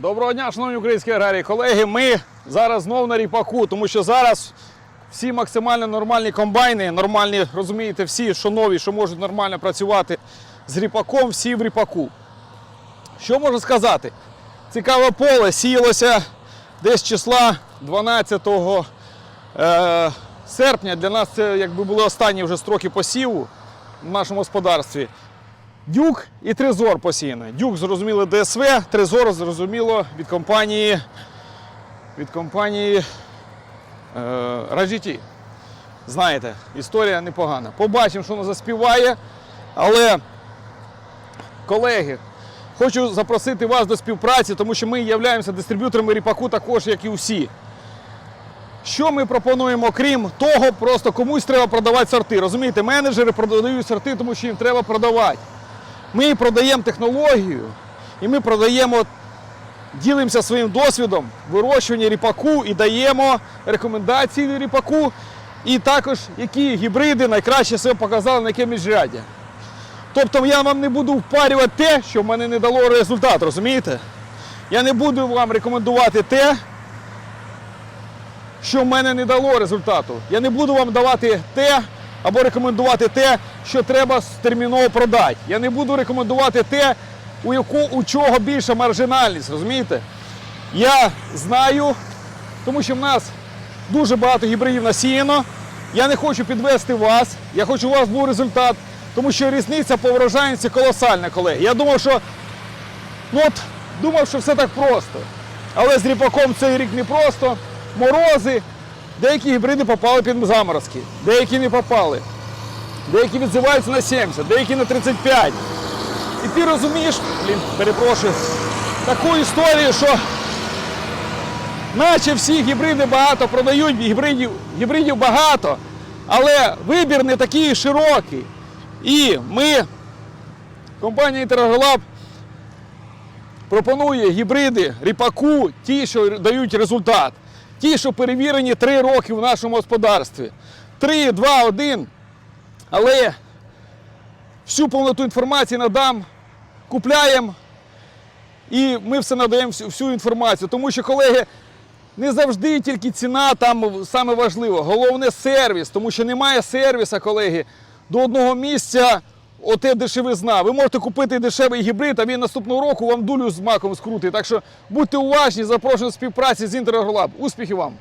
Доброго дня, шановні українські аграрії. Колеги, ми зараз знову на ріпаку, тому що зараз всі максимально нормальні комбайни, нормальні, розумієте, всі, що нові, що можуть нормально працювати з ріпаком, всі в ріпаку. Що можу сказати? Цікаве поле сіялося десь числа 12 е, серпня. Для нас це якби були останні вже строки посіву в нашому господарстві. Дюк і Трезор посіяно. Дюк зрозуміло ДСВ, Трезор зрозуміло від компанії від компанії е, Rajiті. Знаєте, історія непогана. Побачимо, що воно заспіває. Але, колеги, хочу запросити вас до співпраці, тому що ми являємося дистриб'юторами ріпаку також, як і усі. Що ми пропонуємо, крім того, просто комусь треба продавати сорти. Розумієте, менеджери продають сорти, тому що їм треба продавати. Ми продаємо технологію і ми продаємо, ділимося своїм досвідом вирощування ріпаку і даємо рекомендації ріпаку, і також які гібриди найкраще себе показали на яке міжряддя. Тобто я вам не буду впарювати те, що в мене не дало результат, розумієте? Я не буду вам рекомендувати те, що в мене не дало результату. Я не буду вам давати те або рекомендувати те, що треба терміново продати. Я не буду рекомендувати те, у, яку, у чого більша маржинальність, розумієте? Я знаю, тому що в нас дуже багато гібридів насіяно. Я не хочу підвести вас, я хочу у вас був результат, тому що різниця по врожайності колосальна, колеги. Я думав, що ну от, думав, що все так просто. Але з ріпаком цей рік не просто. Морози, деякі гібриди попали під заморозки, деякі не попали. Деякі відзиваються на 70, деякі на 35. І ти розумієш, блін, перепрошую, таку історію, що наче всі гібриди багато продають, гібридів, гібридів багато, але вибір не такий широкий. І ми, компанія Інтерголаб, пропонує гібриди ріпаку, ті, що дають результат, ті, що перевірені 3 роки в нашому господарстві. 3, 2, 1. Але всю повноту інформації надам, купляємо і ми все надаємо всю, інформацію. Тому що, колеги, не завжди тільки ціна там саме важливо. Головне сервіс, тому що немає сервіса, колеги, до одного місця. Оте дешевизна. Ви можете купити дешевий гібрид, а він наступного року вам дулю з маком скрутить. Так що будьте уважні, запрошую до співпраці з Інтерагролаб. Успіхів вам!